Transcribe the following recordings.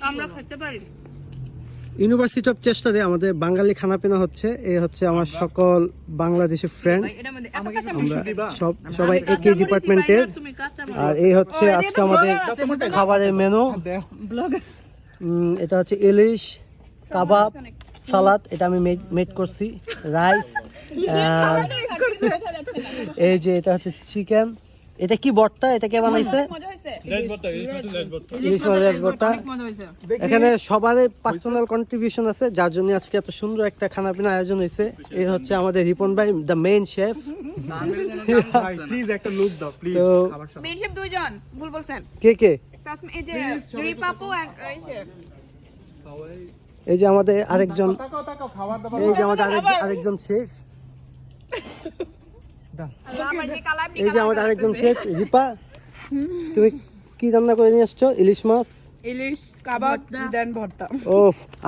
আমরা খেতে পারি। ইউনিভার্সিটি অফ চেষ্টাতে আমাদের বাঙালি খানাপিনা হচ্ছে এই হচ্ছে আমার সকল বাংলাদেশি ফ্রেন্ড আমরা সব সবাই একই ডিপার্টমেন্টের আর এই হচ্ছে আজকে আমাদের খাবারের মেনু এটা হচ্ছে ইলিশ কাবাব সালাদ এটা আমি মেড করছি। রাইস এই যে এটা হচ্ছে চিকেন এটা কি ভর্তা এটা কে বানাইছে? ইলিশ মাছের ভর্তা এখানে সবারই পার্সোনাল কন্ট্রিবিউশন আছে যার জন্য আজকে এত সুন্দর একটা খানা পিনা আয়োজন হয়েছে। এই হচ্ছে আমাদের রিপন ভাই দ্য মেইন শেফ প্লিজ একটা লুক দাও প্লিজ মেন শেফ দুইজন ভুল বলছেন। কে কে? এই যে রিপাপু এন্ড এই এই যে আমাদের আরেকজন এই যে আমাদের আরেক- আরেকজন শেফ আল্লাহ আমার যে কালাম এই যে আমাদের আরেকজন শেফ রিপা তুমি কি রান্না করে নিয়ে আসছো? ইলিশ মাছ? ইলিশ কাবাব দেন ভর্তা। ও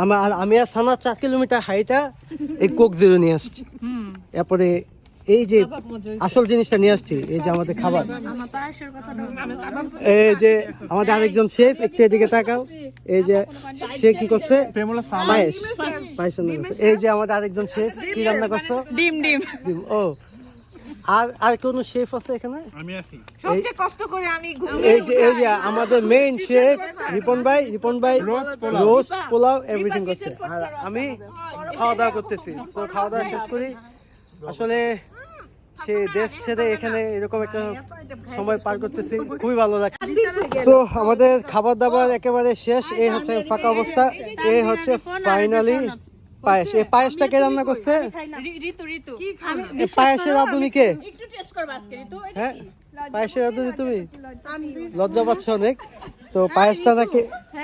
আমার আমি আর সানা চার কিলোমিটার হাইটা এই কোক জিরো নিয়ে আসছি। এরপরে এই যে আসল জিনিসটা নিয়ে আসছি এই যে আমাদের খাবার। এই যে আমাদের আরেকজন শেফ একটু এদিকে তাকাও। এই যে সে কি করছে? প্রেমলা পায়েস। পায়েস এই যে আমাদের আরেকজন শেফ কি রান্না করছ? ডিম। ডিম, ও। আর আর কোন শেফ আছে এখানে? আমি আছি। সবচেয়ে কষ্ট করে আমি এই যে এই যে আমাদের মেইন শেফ রিপন ভাই রিপন ভাই Roast পোলাও। পোলাও এভরিথিং করছে। আর আমি খাওয়া দাওয়া করতেছি। তো খাওয়া দাওয়া শেষ করি। আসলে সে দেশ ছেড়ে এখানে এরকম একটা সময় পার করতেছি। খুবই ভালো লাগছে। তো আমাদের খাবার দাবার একেবারে শেষ। এই হচ্ছে ফাঁকা অবস্থা। এই হচ্ছে ফাইনালি পায়েস এই পায়েসটা কে রান্না করছে? ঋতু ঋতু এই পায়েসের রাঁধুনিকে একটু টেস্ট করবা আজকে ঋতু হ্যাঁ পায়েসের রাঁধুনি তুমি? লজ্জা পাচ্ছ অনেক? তো পায়েসটা নাকি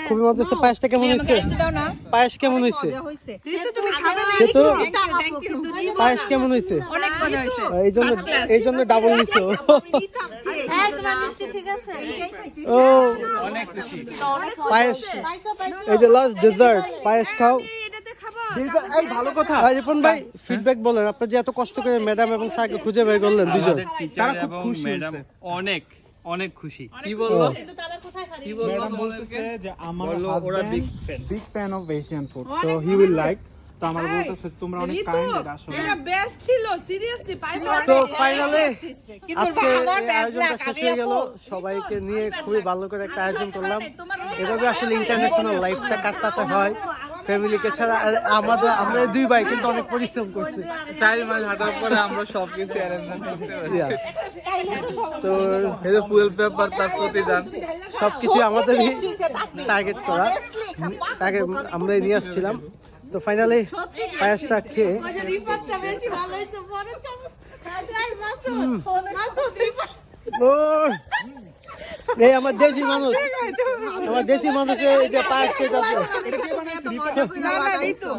খুবই মজা হচ্ছে পায়েসটা কেমন হয়েছে? একটু দাও না। পায়েস কেমন হয়েছে? সে তো পায়েস কেমন হয়েছে? অনেক মজা হয়েছে। এই জন্য এই জন্য ডাবল নিছো হ্যাঁ তোমার মিষ্টি ঠিক আছে। এইটাই খাইতে ও। পায়েস। এই যে লাস্ট ডেজার্ট পায়েস খাও। এই ভালো কথা। রিপন ভাই ফিডব্যাক বলেন। আপনি যে এত কষ্ট করে ম্যাডাম এবং স্যারকে খুঁজে বের করলেন দুজন। তারা খুব খুশি হয়েছে। অনেক অনেক খুশি। কি বলব? কি বলব বলতেছে যে আমার ওরা husband big big fan of Asian food so he will like তো আমার বলতেছে তোমরা অনেক কাইন্ড আসলে। এটা বেস্ট ছিল সিরিয়াসলি তো ফাইনালি আজকে আমার এই bad আয়োজনটা শেষ হয়ে গেল। সবাইকে নিয়ে খুবই ভালো করে একটা আয়োজন করলাম। এভাবে আসলে ইন্টারন্যাশনাল লাইফটা কাটাতে হয়। ফ্যামিলিকে ছাড়া আর আমাদের আমরা দুই ভাই কিন্তু অনেক পরিশ্রম করছি। চার মাস হাঁটার পরে আমরা সবকিছু অ্যারেঞ্জমেন্ট করতে পারি তো এই যে ফুয়েল পেপার তার প্রতিদান। সবকিছু আমাদেরই টার্গেট করা। তাকে আমরাই নিয়ে আসছিলাম। তো ফাইনালি পায়েসটা খেয়ে এই আমার দেশি মানুষ। আমার দেশি মানুষের এই যে পাঁচ ঋতু।